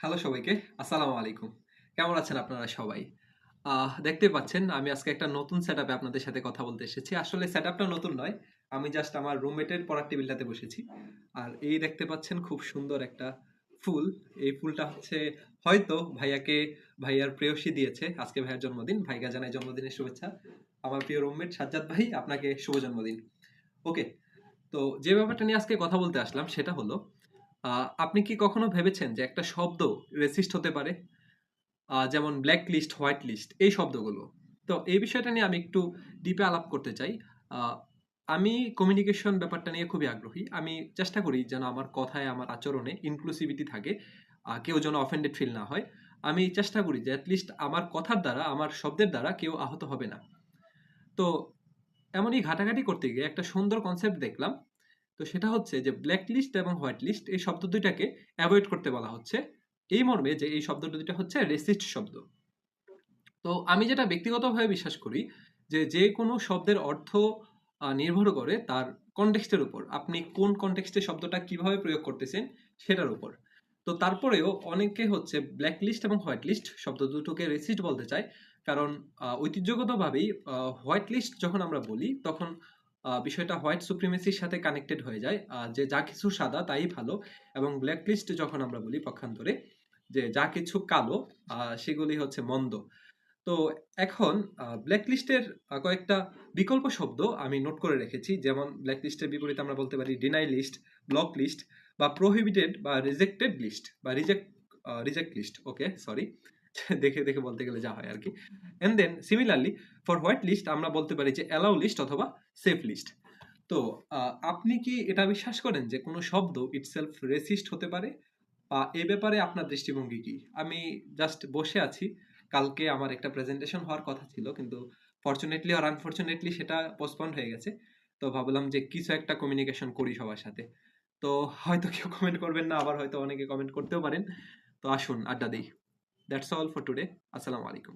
Hello সবাইকে, আসসালামু আলাইকুম। কেমন আছেন আপনারা সবাই? দেখতে পাচ্ছেন, আমি আজকে একটা নতুন সেট আপনাদের সাথে কথা বলতে এসেছি। আসলে সেট নতুন নয়, আমি জাস্ট আমার রুমমেটের পড়ার টেবিলটাতে বসেছি। আর এই দেখতে পাচ্ছেন খুব সুন্দর একটা ফুল। এই ফুলটা হচ্ছে, হয়তো ভাইয়াকে, ভাইয়ার প্রেয়সী দিয়েছে আজকে ভাইয়ার জন্মদিন। ভাইকে জানাই জন্মদিনের শুভেচ্ছা। আমার প্রিয় রুমমেট সাজ্জাদ ভাই, আপনাকে শুভ জন্মদিন। ওকে তো যে ব্যাপারটা নিয়ে আজকে কথা বলতে আসলাম, সেটা হলো আপনি কি কখনো ভেবেছেন যে একটা শব্দ রেসিস্ট হতে পারে? যেমন ব্ল্যাক লিস্ট হোয়াইট লিস্ট এই শব্দগুলো। তো এই বিষয়টা নিয়ে আমি একটু ডিপে আলাপ করতে চাই। আমি কমিউনিকেশন ব্যাপারটা নিয়ে খুবই আগ্রহী। আমি চেষ্টা করি যেন আমার কথায়, আমার আচরণে ইনক্লুসিভিটি থাকে। কেউ যেন অফেন্ডেড ফিল না হয়। আমি চেষ্টা করি যে অ্যাটলিস্ট আমার কথার দ্বারা, আমার শব্দের দ্বারা কেউ আহত হবে না। তো এমনই ঘাটাঘাটি করতে গিয়ে একটা সুন্দর কনসেপ্ট দেখলাম। তো সেটা হচ্ছে যে ব্ল্যাক লিস্ট এবং হোয়াইট লিস্ট এই শব্দ দুইটাকে অ্যাভয়েড করতে বলা হচ্ছে। এই মর্মে যে এই শব্দ দুইটা হচ্ছে রেসিস্ট শব্দ। তো আমি যেটা ব্যক্তিগতভাবে বিশ্বাস করি যে যে কোনো শব্দের অর্থ নির্ভর করে তার কনটেক্সটের উপর। আপনি কোন কনটেক্সটে শব্দটা কীভাবে প্রয়োগ করতেছেন সেটার উপর। তো তারপরেও অনেকে হচ্ছে ব্ল্যাক লিস্ট এবং হোয়াইট লিস্ট শব্দ দুটোকে রেসিস্ট বলতে চায়। কারণ ঐতিহ্যগতভাবেই হোয়াইট লিস্ট যখন আমরা বলি, তখন বিষয়টা হোয়াইট সুপ্রিমেসির সাথে কানেক্টেড হয়ে যায়। যে যা কিছু সাদা তাই ভালো এবং ব্ল্যাক লিস্ট যখন আমরা বলি পক্ষান্তরে, যে যা কিছু কালো সেগুলি হচ্ছে মন্দ। তো এখন ব্ল্যাক লিস্টের কয়েকটা বিকল্প শব্দ আমি নোট করে রেখেছি। যেমন ব্ল্যাক লিস্টের বিপরীতে আমরা বলতে পারি ডিনাই লিস্ট ব্লক লিস্ট বা প্রোহিবিটেড বা রিজেক্টেড লিস্ট বা reject reject list okay sorry দেখে দেখে বলতে গেলে যা হয় আর কি and then similarly for white list আমরা বলতে পারি যে অ্যালাউ লিস্ট অথবা সেফ লিস্ট তো আপনি কি এটা বিশ্বাস করেন যে কোনো শব্দ ইটসেলফ রেসিস্ট হতে পারে? বা এ ব্যাপারে আপনার দৃষ্টিভঙ্গি কি? আমি জাস্ট বসে আছি। কালকে আমার একটা প্রেজেন্টেশন হওয়ার কথা ছিল, কিন্তু ফরচুনেটলি আর আনফরচুনেটলি সেটা পোস্টপন্ড হয়ে গেছে। তো ভাবলাম যে কিছু একটা কমিউনিকেশন করি সবার সাথে। তো হয়তো কেউ কমেন্ট করবেন না, আবার হয়তো অনেকে কমেন্ট করতেও পারেন। তো আসুন, আড্ডা দিই। দ্যাটস অল ফর টুডে আসসালামু আলাইকুম